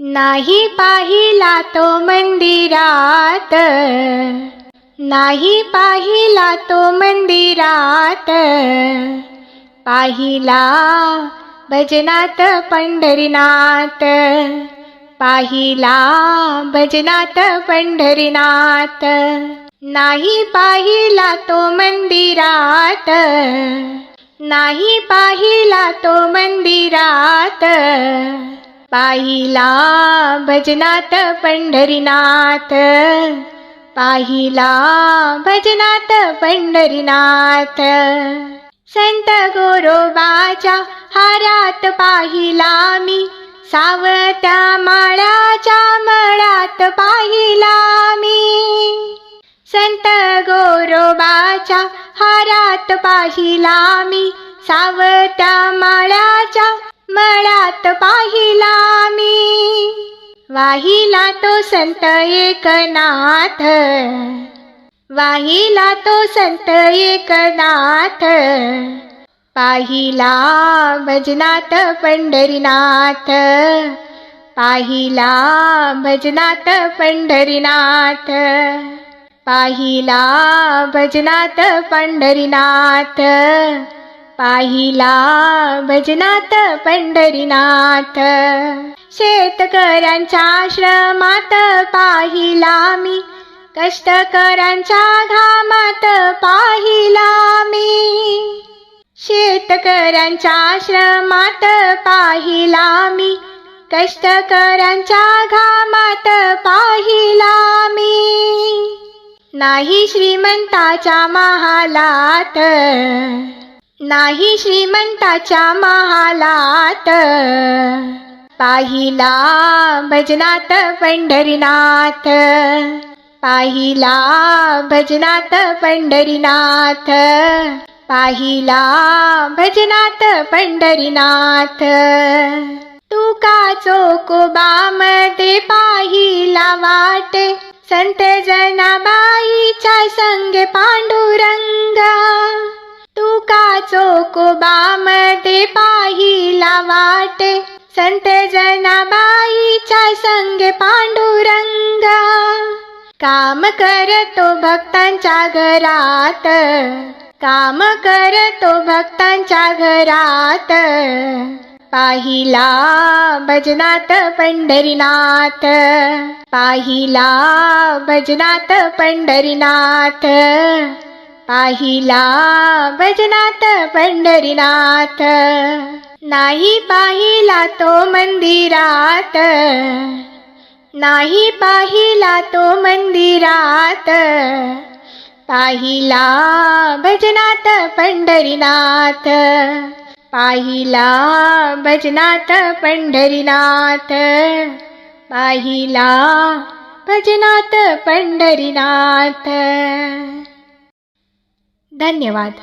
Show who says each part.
Speaker 1: नाही पाहिला तो मंदिरात. नाही पाहिला तो मंदिरात. पाहिला भजनात पंढरीनाथ. पाहिला भजनात पंढरीनाथ. नाही पाहिला तो मंदिरात. नाही पाहिला तो मंदिरात. पाहिला भजनात पंढरीनाथ. पाहिला भजनात पंढरीनाथ. संत गोरोबाच्या हारात पाहिला मी. सावत्या माळ्याच्या मळात पाहिला मी. संत गोरोबाच्या हारात पाहिला मी. सावत्या माळ्याच्या मळात पाहिला मी. वाहिला तो संत एकनाथ. वाहिला तो संत एकनाथ. पाहिला भजनात पंढरीनाथ. पाहिला भजनात पंढरीनाथ. पाहिला भजनात पंढरीनाथ. पाहिला भजनात पंढरीनाथ. शेतकऱ्यांच्या आश्रमात पाहिला मी. कष्टकऱ्यांच्या घामात पाहिला मी. शेतकऱ्यांच्या आश्रमात पाहिला मी. कष्टकऱ्यांच्या घामात पाहिला मी. नाही श्रीमंताच्या महालात. नाही श्रीमंताच्या महालात. पाहिला भजनात पंढरीनाथ. पाहिला भजनात पंढरीनाथ. पाहिला भजनात पंढरीनाथ. तुका चोकोबामध्ये पाहिला वाटे? संत जनाबाईच्या संगे पांडुरंगा. तुका चोकोबामध्ये पाहिला वाटे? संत जनाबाईच्या संगे पांडुरंग। काम करतो भक्तांच्या घरात। काम करतो भक्तांच्या घरात। पाहिला भजनात पंढरीनाथ। पाहिला भजनात पंढरीनाथ। पाहिला भजनात पंढरीनाथ. नाही पाहिला तो मंदिरात. नाही पाहिला तो मंदिरात. पाहिला भजनात पंढरीनाथ. पाहिला भजनात पंढरीनाथ. पाहिला भजनात पंढरीनाथ. धन्यवाद.